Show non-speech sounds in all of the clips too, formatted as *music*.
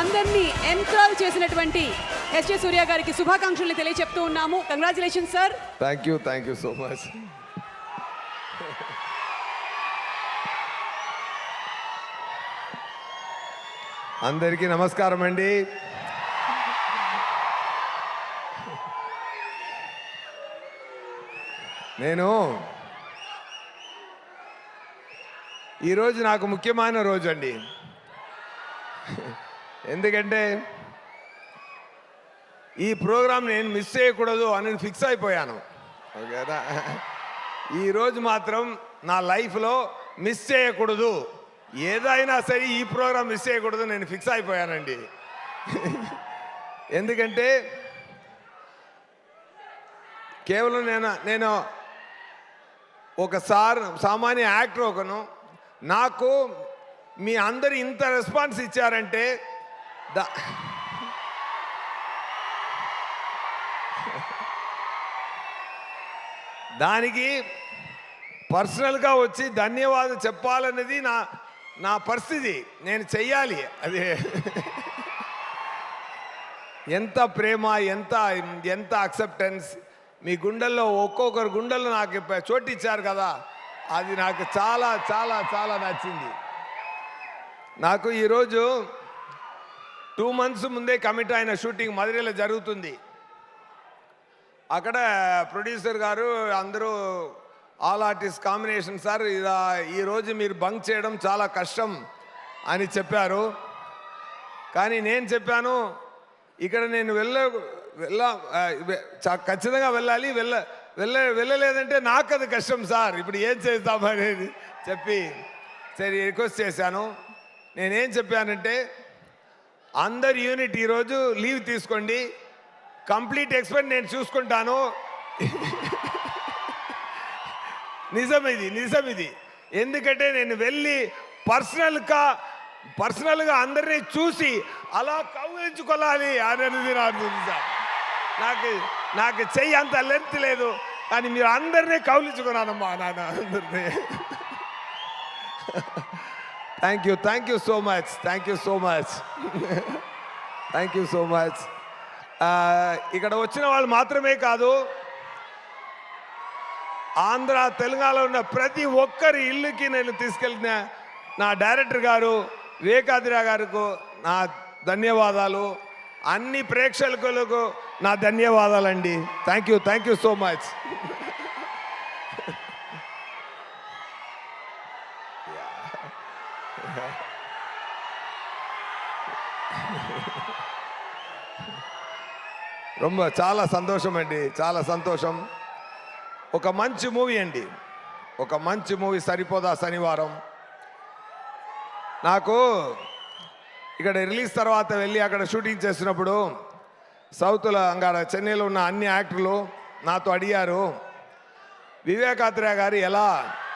అందరినీ ఎంట్రాల్ చేసినటువంటి ఎస్జే సూర్య గారికి శుభాకాంక్షలు తెలియజెప్తూ ఉన్నాము. Congratulation sir thank you thank you so much అందరికీ నమస్కారం అండి. నేను ఈరోజు నాకు ముఖ్యమైన రోజు అండి. ఎందుకంటే ఈ ప్రోగ్రాం నేను మిస్ చేయకూడదు అని ఫిక్స్ అయిపోయాను. ఓకేనా ఈరోజు మాత్రం నా లైఫ్లో మిస్ చేయకూడదు. ఏదైనా సరే ఈ ప్రోగ్రామ్ మిస్ చేయకూడదు నేను ఫిక్స్ అయిపోయానండి. ఎందుకంటే కేవలం నేను నేను ఒక సార్ సామాన్య యాక్టర్ ఒకను నాకు మీ అందరు ఇంత రెస్పాన్స్ ఇచ్చారంటే దా దానికి పర్సనల్గా వచ్చి ధన్యవాదాలు చెప్పాలన్నది నా నా పరిస్థితి. నేను చెయ్యాలి. అది ఎంత ప్రేమ ఎంత ఎంత అక్సెప్టెన్స్ మీ గుండెల్లో ఒక్కొక్కరు గుండెల్లో నాకు చోటు ఇచ్చారు కదా. అది నాకు చాలా చాలా చాలా నచ్చింది. నాకు ఈరోజు టూ మంత్స్ ముందే కమిట్ అయిన షూటింగ్ మధురైలో జరుగుతుంది. అక్కడ ప్రొడ్యూసర్ గారు అందరూ ఆల్ ఆర్టిస్ట్ కాంబినేషన్ సార్ ఇలా ఈరోజు మీరు బంక్ చేయడం చాలా కష్టం అని చెప్పారు. కానీ నేను చెప్పాను ఇక్కడ నేను వెళ్ళ వెళ్ళ ఖచ్చితంగా వెళ్ళాలి వెళ్ళ వెళ్ళ వెళ్ళలేదంటే నాకు అది కష్టం సార్ ఇప్పుడు ఏం చేద్దామనేది చెప్పి సరే రిక్వెస్ట్ చేశాను. నేనేం చెప్పానంటే అందరు యూనిట్ ఈరోజు లీవ్ తీసుకోండి. కంప్లీట్ ఎక్స్పెక్ట్ నేను చూసుకుంటాను. నిజం ఇది నిజం ఇది. ఎందుకంటే నేను వెళ్ళి పర్సనల్గా పర్సనల్గా అందరినీ చూసి అలా కౌగిలించుకోవాలి అనేది నాకు నిజం నాకు నాకు చెయ్యి అంత లెంత్ లేదు కానీ మీరు అందరినీ కౌలించుకున్నానమ్మా నాన్న అందరినీ. Thank you thank you so much thank you so much thank you so much ఇక్కడ వచ్చిన వాళ్ళు మాత్రమే కాదు ఆంధ్ర తెలంగాణలో ఉన్న ప్రతి ఒక్కరి ఇల్లుకి నేను తీసుకెళ్ళిన నా డైరెక్టర్ గారు వివేకాదిరా గారికి నా ధన్యవాదాలు. అన్ని ప్రేక్షకులకు నా ధన్యవాదాలండి. Thank you thank you so much రొమ్మ చాలా సంతోషం అండి చాలా సంతోషం. ఒక మంచి మూవీ అండి ఒక మంచి మూవీ సరిపోదా శనివారం. నాకు ఇక్కడ రిలీజ్ తర్వాత వెళ్ళి అక్కడ షూటింగ్ చేసినప్పుడు సౌత్లో అక్కడ చెన్నైలో ఉన్న అన్ని యాక్టర్లు నాతో అడిగారు వివేకాత్రేయ గారు ఎలా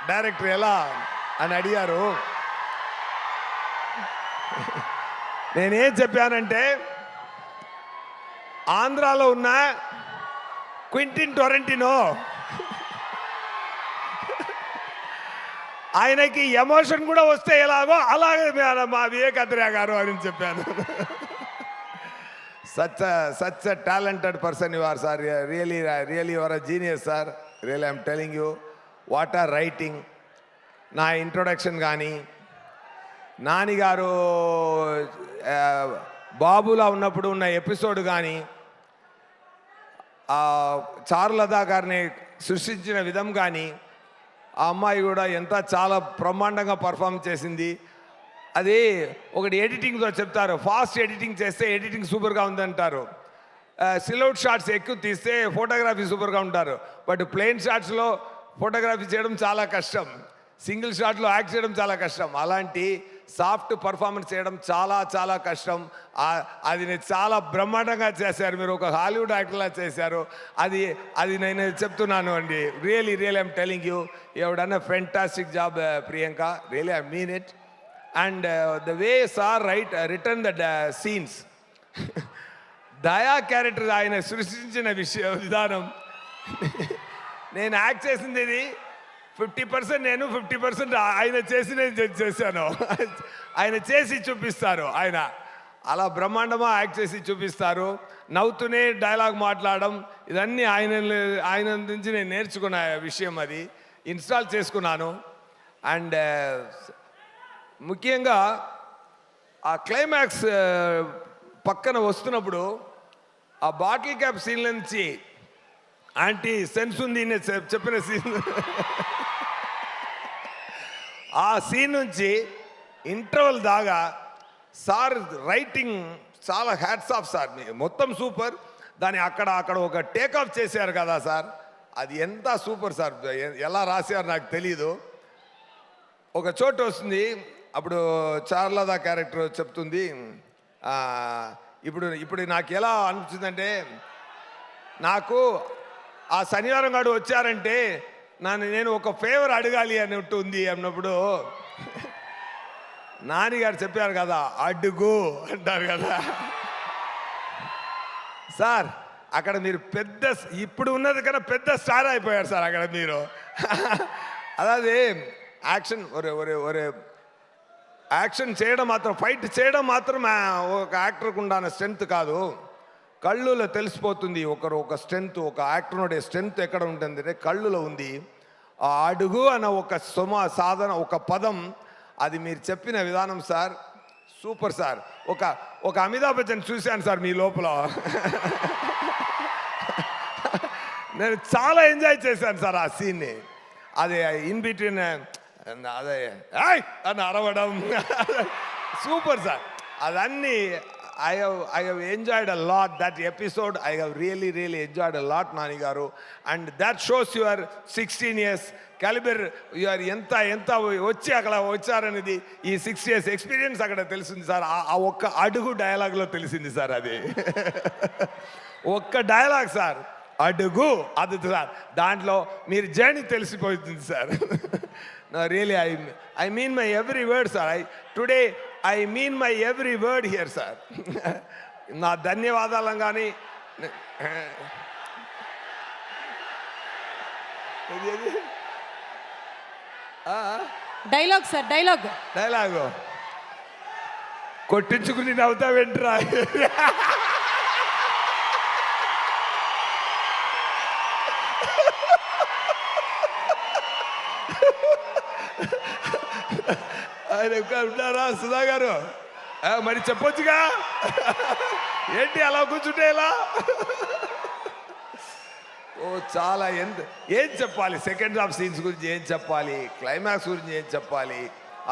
డైరెక్టర్ ఎలా అని అడిగారు. నేనేం చెప్పానంటే ఆంధ్రాలో ఉన్న క్వింటిన్ టొరెంటినో. ఆయనకి ఎమోషన్ కూడా వస్తే ఎలాగో అలాగే మా- మా గారు అని చెప్పాను. Such such talented person you are sir. Really really your a genius sir. Really I'm telling you what are writing? నా ఇంట్రొడక్షన్ కానీ నాని గారు బాబులా ఉన్నప్పుడు ఉన్న ఎపిసోడ్ కానీ ఆ చారులతా గారిని సృష్టించిన విధం కానీ ఆ అమ్మాయి కూడా ఎంత చాలా బ్రహ్మాండంగా పర్ఫామ్ చేసింది. అది ఒకటి ఎడిటింగ్తో చెప్తారు ఫాస్ట్ ఎడిటింగ్ చేస్తే ఎడిటింగ్ సూపర్గా ఉందంటారు. సిలౌట్ షాట్స్ ఎక్కువ తీస్తే ఫోటోగ్రఫీ సూపర్గా ఉంటారు. బట్ ప్లెయిన్ షాట్స్లో ఫోటోగ్రఫీ చేయడం చాలా కష్టం. సింగిల్ షాట్లో యాక్ట్ చేయడం చాలా కష్టం. అలాంటి సాఫ్ట్ పర్ఫార్మెన్స్ చేయడం చాలా చాలా కష్టం. అది నేను చాలా బ్రహ్మాండంగా చేశారు. మీరు ఒక హాలీవుడ్ యాక్టర్లా చేశారు. అది అది నేను చెప్తున్నాను అండి. Really real I'm telling you ఎవడన్నా fantastic job Priyanka really I mean it and the way sir right return the scenes Daya character ఆయన సృష్టించిన విషయ విధానం. *laughs* నేను యాక్ట్ చేసింది ఇది ఫిఫ్టీ పర్సెంట్ నేను ఫిఫ్టీ పర్సెంట్ ఆయన చేసి నేను జడ్జ్ చేశాను. ఆయన చేసి చూపిస్తారు ఆయన. అలా బ్రహ్మాండమా యాక్ట్ చేసి చూపిస్తారు. నవ్వుతూనే డైలాగ్ మాట్లాడడం ఇదన్నీ ఆయన ఆయన నుంచి నేను నేర్చుకున్న విషయం అది. ఇన్స్టాల్ చేసుకున్నాను. అండ్ ముఖ్యంగా ఆ క్లైమాక్స్ పక్కన వస్తున్నప్పుడు ఆ బాటిల్ క్యాప్ సీన్ల నుంచి ఆంటీ సెన్స్ ఉంది నేను చెప్పిన సీన్. ఆ సీన్ నుంచి ఇంటర్వల్ దాగా సార్ రైటింగ్ చాలా హ్యాట్స్ ఆఫ్ సార్. మీ మొత్తం సూపర్. దాన్ని అక్కడ అక్కడ ఒక టేక్ ఆఫ్ చేశారు కదా సార్. అది ఎంత సూపర్ సార్. ఎలా రాశారు నాకు తెలీదు. ఒక చోటు వస్తుంది. అప్పుడు చార్లదా క్యారెక్టర్ చెప్తుంది. ఇప్పుడు ఇప్పుడు నాకు ఎలా అనిపించిందంటే నాకు ఆ శనివారం గారు వచ్చారంటే నన్ను నేను ఒక ఫేవర్ అడగాలి అన్నట్టు ఉంది అన్నప్పుడు *laughs* నాని గారు చెప్పారు కదా అడుగు అంటారు కదా. సార్ అక్కడ మీరు పెద్ద ఇప్పుడు ఉన్నది కన్నా పెద్ద స్టార్ అయిపోయారు సార్ అక్కడ మీరు. *laughs* అదే యాక్షన్ ఒరే ఒరే ఒరే యాక్షన్ చేయడం మాత్రం ఫైట్ చేయడం మాత్రం ఒక యాక్టర్కు ఉండాల స్ట్రెంగ్త్ కాదు. కళ్ళులో తెలిసిపోతుంది. ఒకరు ఒక స్ట్రెంగ్త్ ఒక యాక్టర్నుడే స్ట్రెంగ్త్ ఎక్కడ ఉంటుందంటే కళ్ళులో ఉంది. ఆ అడుగు అన్న ఒక సుమ సాధన ఒక పదం అది మీరు చెప్పిన విధానం సార్ సూపర్ సార్. ఒక ఒక అమితాబ్ బచ్చన్ చూశాను సార్ మీ లోపల. నేను చాలా ఎంజాయ్ చేశాను సార్ ఆ సీన్ని. అది ఇన్ బిట్వీన్ అదే అని అరవడం. Super sir. అదన్నీ I have I have enjoyed a lot that episode I have really really enjoyed a lot Nani garu and that shows your sixteen years calibre your ఎంత ఎంత వచ్చి అక్కడ వచ్చారనేది ఈ సిక్స్ ఇయర్స్ ఎక్స్పీరియన్స్ అక్కడ తెలిసింది sir. ఆ- ఆ ఒక్క అడుగు డైలాగ్లో తెలిసింది సార్ అది. *laughs* ఒక్క డైలాగ్ సార్. అడుగు అది సార్. దాంట్లో మీరు జర్నీ తెలిసిపోతుంది sir. Really I I mean my every word sir I today I mean my every word here sir నా ధన్యవాదాలను కానీ డైలాగ్ సార్ డైలాగ్ డైలాగు కొట్టించుకుని నవ్వుతావేంట్రా? *laughs* ఆయన ఉన్నారా సుధా గారు? మరి చెప్పొచ్చుగా? ఏంటి అలా కూర్చుంటే ఇలా? ఓ చాలా ఎంత ఏం చెప్పాలి? సెకండ్ హాఫ్ సీన్స్ గురించి ఏం చెప్పాలి? క్లైమాక్స్ గురించి ఏం చెప్పాలి?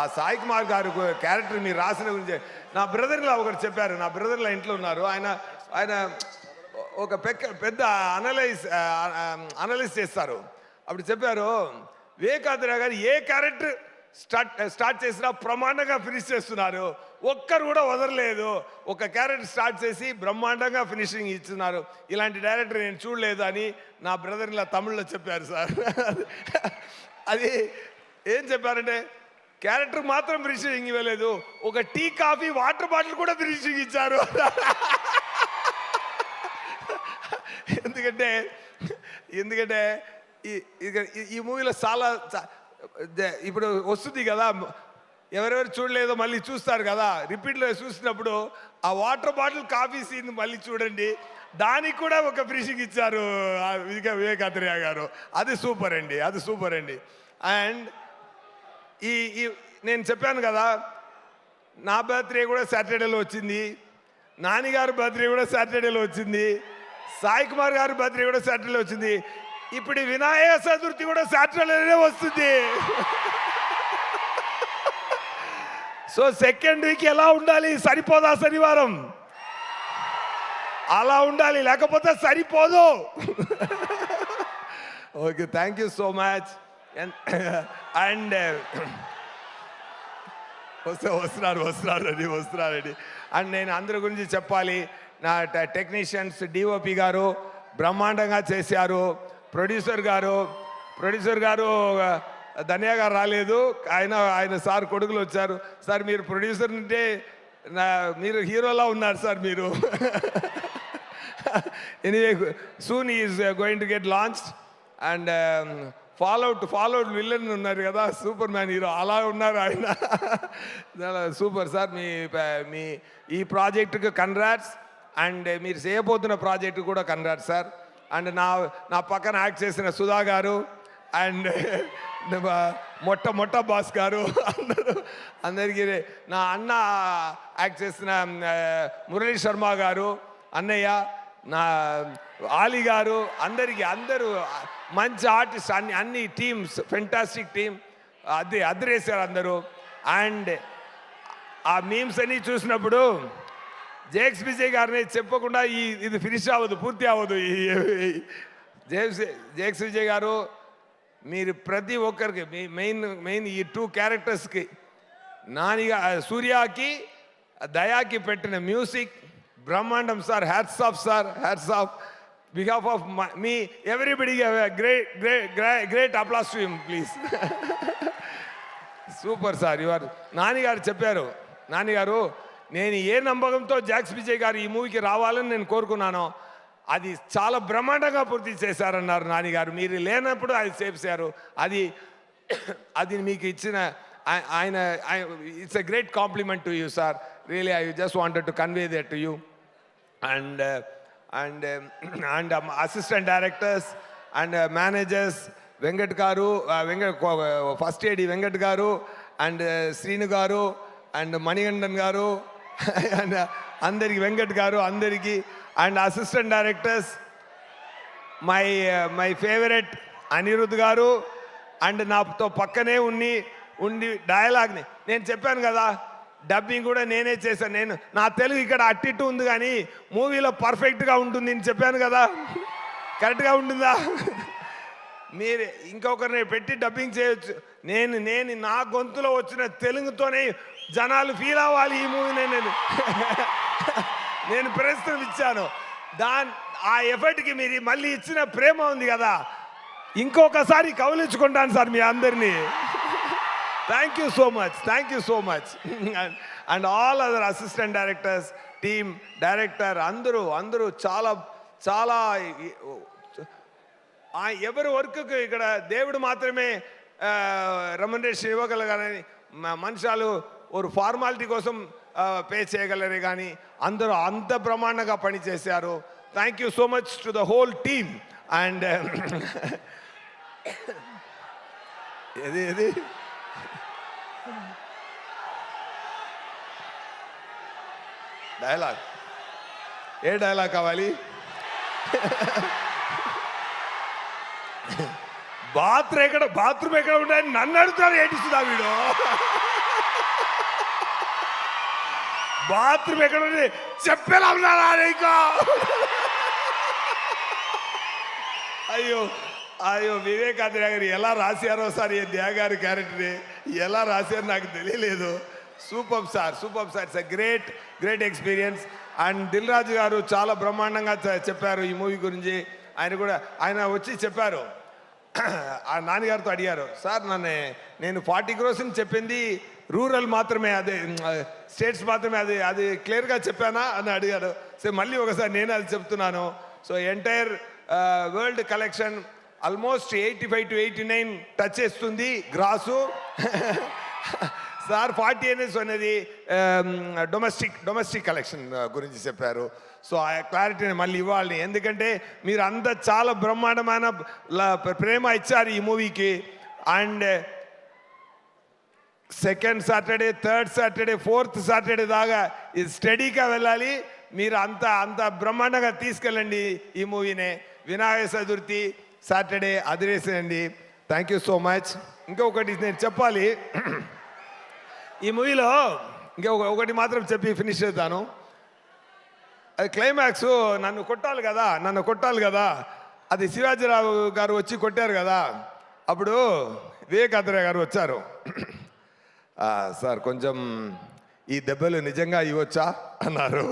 ఆ సాయి కుమార్ గారు క్యారెక్టర్ మీరు రాసిన గురించి నా బ్రదర్లో ఒకరు చెప్పారు. నా బ్రదర్లో ఇంట్లో ఉన్నారు. ఆయన ఆయన ఒక పెక్క పెద్ద అనలైజ్ అనలైజ్ చేస్తారు. అప్పుడు చెప్పారు వివేకాంధ్ర గారు ఏ క్యారెక్టర్ స్టార్ట్ స్టార్ట్ చేసినా ప్రమాండంగా ఫినిష్ చేస్తున్నారు. ఒక్కరు కూడా వదలలేదు. ఒక క్యారెక్టర్ స్టార్ట్ చేసి బ్రహ్మాండంగా ఫినిషింగ్ ఇస్తున్నారు ఇలాంటి డైరెక్టర్ నేను చూడలేదు అని నా బ్రదర్ ఇలా తమిళ్ళో చెప్పారు సార్. అది ఏం చెప్పారంటే క్యారెక్టర్ మాత్రం ఫినిషింగ్ ఇవ్వలేదు. ఒక టీ కాఫీ వాటర్ బాటిల్ కూడా ఫినిషింగ్ ఇచ్చారు. ఎందుకంటే ఎందుకంటే ఈ ఈ- మూవీలో చాలా ఇప్పుడు వస్తుంది కదా. ఎవరెవరు చూడలేదో మళ్ళీ చూస్తారు కదా. రిపీట్లో చూసినప్పుడు ఆ వాటర్ బాటిల్ కాఫీ సీన్ మళ్ళీ చూడండి. దానికి కూడా ఒక ఫినిషింగ్ ఇచ్చారు ఆ వివేక గారు. అది సూపర్ అండి అది సూపర్ అండి. అండ్ ఈ ఈ నేను చెప్పాను కదా నా బర్త్డే కూడా సాటర్డేలో వచ్చింది. నానిగారు బర్త్డే కూడా సాటర్డేలో వచ్చింది. సాయి కుమార్ గారి బర్త్డే కూడా సాటర్డేలో వచ్చింది. ఇప్పుడు వినాయక చతుర్థి కూడా సాటర్డేలోనే వస్తుంది. సో సెకండ్ వీక్ ఎలా ఉండాలి? సరిపోదా శనివారం? అలా ఉండాలి లేకపోతే సరిపోదు. Okay thank you so much and uh, వస్తే వస్తున్నారు వస్తున్నారండి వస్తున్నారండి అండ్ నేను అందరి గురించి చెప్పాలి. నా టెక్నీషియన్స్ డిఓపి గారు బ్రహ్మాండంగా చేశారు. ప్రొడ్యూసర్ గారు ప్రొడ్యూసర్ గారు ధన్య గారు రాలేదు. ఆయన ఆయన సార్ కొడుకులు వచ్చారు. సార్ మీరు ప్రొడ్యూసర్ అంటే నా మీరు హీరోలా ఉన్నారు సార్ మీరు. Anyway soon is going to get launch and follow out follow out villain ఉన్నారు కదా సూపర్ మ్యాన్ హీరో అలా ఉన్నారు ఆయన. *laughs* చాలా సూపర్ సార్. మీ మీ ఈ ప్రాజెక్టుకు కన్రాట్స్ అండ్ మీరు చేయబోతున్న ప్రాజెక్టు కూడా కన్రాట్స్ సార్. అండ్ నా నా పక్కన యాక్ట్ చేసిన సుధా గారు అండ్ *laughs* మొట్ట మొట్ట బాస్ గారు అందరూ అందరికీ నా అన్న యాక్ట్ చేసిన మురళీ శర్మ గారు అన్నయ్య నా ఆలీ గారు అందరికీ అందరూ మంచి ఆర్టిస్ట్ అన్ని అన్ని టీమ్స్ ఫెంటాస్టిక్ టీమ్ అది అదిరేశారు అందరూ. అండ్ ఆ మీమ్స్ అన్ని చూసినప్పుడు జేక్స్ విజయ్ గారిని చెప్పకుండా ఈ ఇది ఫినిష్ అవ్వదు పూర్తి అవ్వదు ఈ జేక్స్ జేక్స్ విజయ్ గారు మీరు ప్రతి ఒక్కరికి మీ మెయిన్ మెయిన్ ఈ టూ క్యారెక్టర్స్కి నానిగా సూర్యాకి దయాకి పెట్టిన మ్యూజిక్ బ్రహ్మాండం sir hats off sir hats off behalf of me everybody great great great applause to him please. *laughs* Super sir your Nani garu చెప్పారు నానిగారు నేను ఏ నమ్మకంతో జాక్స్ విజయ్ గారు ఈ మూవీకి రావాలని నేను కోరుకున్నానో అది చాలా బ్రహ్మాండంగా పూర్తి చేశారన్నారు నానిగారు. మీరు లేనప్పుడు అది చేశారు. అది అది మీకు ఇచ్చిన ఆయన it's a great compliment to you sir really I just wanted to convey that to you and and and assistant directors and managers Venkat garu Venkat first AD Venkat గారు అండ్ శ్రీను గారు అండ్ మణిగండన్ గారు అండ్ అందరికి వెంకట్ గారు అందరికీ and assistant directors my my favourite Anirudh garu and నాతో పక్కనే ఉండి ఉండి డయలాగ్ని నేను చెప్పాను కదా డబ్బింగ్ కూడా నేనే చేశాను. నేను నా తెలుగు ఇక్కడ అట్టిట్టు ఉంది కానీ మూవీలో పర్ఫెక్ట్గా ఉంటుంది నేను చెప్పాను కదా. కరెక్ట్గా ఉంటుందా? మీరు ఇంకొకరిని పెట్టి డబ్బింగ్ చేయొచ్చు. నేను నేను నా గొంతులో వచ్చిన తెలుగుతోనే జనాలు ఫీల్ అవ్వాలి ఈ మూవీని నేను. నేను ప్రస్తుతం ఇచ్చాను. దాని ఆ ఎఫర్ట్కి మీరు మళ్ళీ ఇచ్చిన ప్రేమ ఉంది కదా. ఇంకొకసారి కౌలించుకుంటాను సార్ మీ అందరినీ. Thank you so much thank you so much and all other assistant directors team director అందరూ అందరూ చాలా చాలా ఎవరి వర్క్కి ఇక్కడ దేవుడు మాత్రమే రెమ్యునరేషన్ ఇవ్వగలగాలని మ- మనుషాలు ఒక ఫార్మాలిటీ కోసం పే చేయగలరు కానీ అందరూ అంత బ్రహ్మాండంగా పనిచేశారు thank you so much to the whole team and ఏది ఏది? డైలాగ్ ఏ డైలాగ్ కావాలి? *laughs* బాత్రూమ్ ఎక్కడ బాత్రూమ్ ఎక్కడ ఉంటాయని నన్ను అడుగుతారు ఏటిస్తుందా వీడు? *laughs* బాత్రూమ్ ఎక్కడ ఉంది? చెప్పేలా ఉన్నారా నీకు? అయ్యో అయ్యో వివేకాంత గారు ఎలా రాశారో సార్ ఈ దేగారి క్యారెక్టర్ని ఎలా రాశారో నాకు తెలియలేదు. Super sir super sir. It's a great great experience and Dil Raju garu చాలా బ్రహ్మాండంగా చెప్పారు ఈ మూవీ గురించి. ఆయన కూడా ఆయన వచ్చి చెప్పారు. *clears throat* ఆ నాన్నగారితో అడిగారు సార్ నన్ను నేను ఫార్టీ క్రోస్ అని చెప్పింది రూరల్ మాత్రమే అదే స్టేట్స్ మాత్రమే అది అది క్లియర్గా చెప్పానా? అని అడిగారు సో మళ్ళీ ఒకసారి నేను అది చెప్తున్నాను. So entire world collection almost eighty five to eighty nine touch చేస్తుంది గ్రాసు. *laughs* సార్ ఫార్టీ అనేసి అనేది డొమెస్టిక్ డొమెస్టిక్ కలెక్షన్ గురించి చెప్పారు. సో ఆ క్లారిటీని మళ్ళీ ఇవ్వాలి. ఎందుకంటే మీరు అంత చాలా బ్రహ్మాండమైన ప్రేమ ఇచ్చారు ఈ మూవీకి and second Saturday third Saturday fourth Saturday దాకా ఇది స్టడీగా వెళ్ళాలి. మీరు అంత అంత బ్రహ్మాండంగా తీసుకెళ్ళండి ఈ మూవీని. వినాయక చతుర్థి సాటర్డే అదిరేసేయండి. థ్యాంక్ యూ సో మచ్ ఇంకొకటి నేను చెప్పాలి. ఈ మూవీలో ఇంకా ఒక- ఒకటి మాత్రం చెప్పి ఫినిష్ చేద్దాను. అది క్లైమాక్స్ నన్ను కొట్టాలి కదా నన్ను కొట్టాలి కదా. అది శివాజీరావు గారు వచ్చి కొట్టారు కదా. అప్పుడు వివేకాంతరావు గారు వచ్చారు. సార్ కొంచెం ఈ దెబ్బలు నిజంగా ఇవ్వచ్చా? అన్నారు.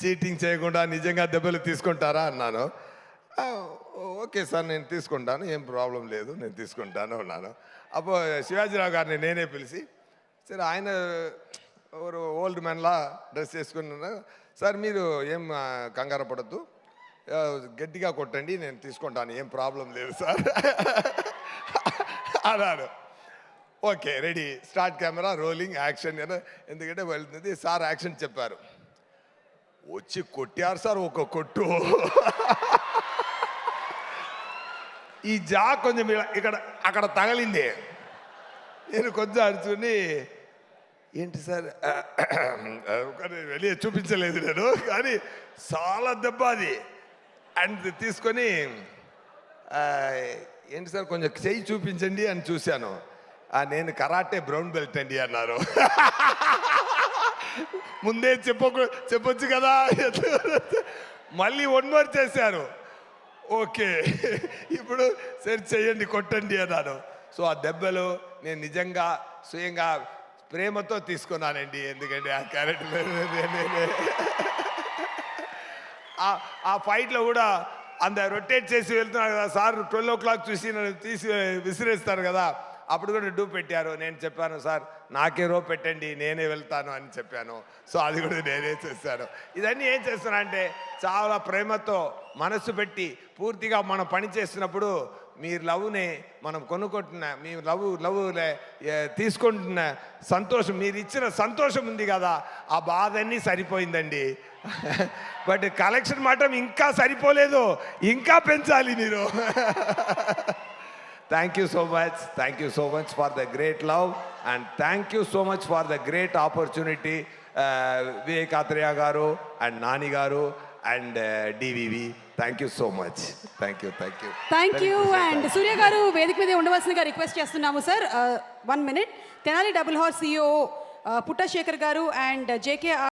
చీటింగ్ చేయకుండా నిజంగా దెబ్బలు తీసుకుంటారా? అన్నాను. ఓకే సార్ నేను తీసుకుంటాను ఏం ప్రాబ్లం లేదు నేను తీసుకుంటాను అన్నాను. అప్పుడు శివాజీరావు గారిని నేనే పిలిచి సరే ఆయన ఒక ఓల్డ్ మ్యాన్లా డ్రెస్ చేసుకున్నాను సార్ మీరు ఏం కంగారు పడద్దు. గట్టిగా కొట్టండి నేను తీసుకుంటాను ఏం ప్రాబ్లం లేదు సార్. అన్నాడు okay ready. Start camera rolling action కదా ఎందుకంటే వెళ్తుంది సార్ యాక్షన్ చెప్పారు. వచ్చి కొట్టారు సార్ ఒక కొట్టు. ఈ జా కొంచెం ఇక్కడ అక్కడ తగలింది. నేను కొంచెం అడుచుకుని ఏంటి సార్? వెళ్ళి చూపించలేదు నేను కానీ చాలా దెబ్బ అది. అండ్ తీసుకొని ఏంటి సార్ కొంచెం చెయ్యి చూపించండి అని చూశాను. నేను కరాటే బ్రౌన్ బెల్ట్ అండి అన్నారు. *laughs* ముందే చెప్పకు చెప్పొచ్చు కదా? మళ్ళీ వన్ మోర్ చేశారు. ఓకే. ఇప్పుడు సరి చేయండి కొట్టండి అన్నాను సో ఆ దెబ్బలు నేను నిజంగా స్వయంగా ప్రేమతో తీసుకున్నానండి. ఎందుకంటే ఆ క్యారెట్ ఆ- ఆ ఫైట్లో కూడా అంత రొటేట్ చేసి వెళ్తున్నారు కదా సార్ ట్వెల్వ్ ఓ క్లాక్ చూసి నన్ను తీసి విసిరేస్తారు కదా. అప్పుడు కూడా డూ పెట్టారు. నేను చెప్పాను సార్ నాకే రో పెట్టండి నేనే వెళ్తాను అని చెప్పాను. సో అది కూడా నేనే చేశాను. ఇదన్నీ ఏం చేస్తున్నా అంటే చాలా ప్రేమతో మనసు పెట్టి పూర్తిగా మనం పని చేస్తున్నప్పుడు మీ లవ్ని మనం కొనుక్కుంటున్న మీ లవ్ లవ్ తీసుకుంటున్న సంతోషం మీరు ఇచ్చిన సంతోషం ఉంది కదా ఆ బాధ అన్నీ సరిపోయిందండి. బట్ కలెక్షన్ మాత్రం ఇంకా సరిపోలేదు ఇంకా పెంచాలి మీరు. Thank you so much thank you so much for the great love and thank you so much for the great opportunity Vivek Athreya garu and Nani garu and DVV thank you so much thank you thank you thank you and Surya garu వేదిక మీద ఉండవలసిందిగా request చేస్తున్నాము sir one minute Tenali double horse CEO Puttasekhar garu and JK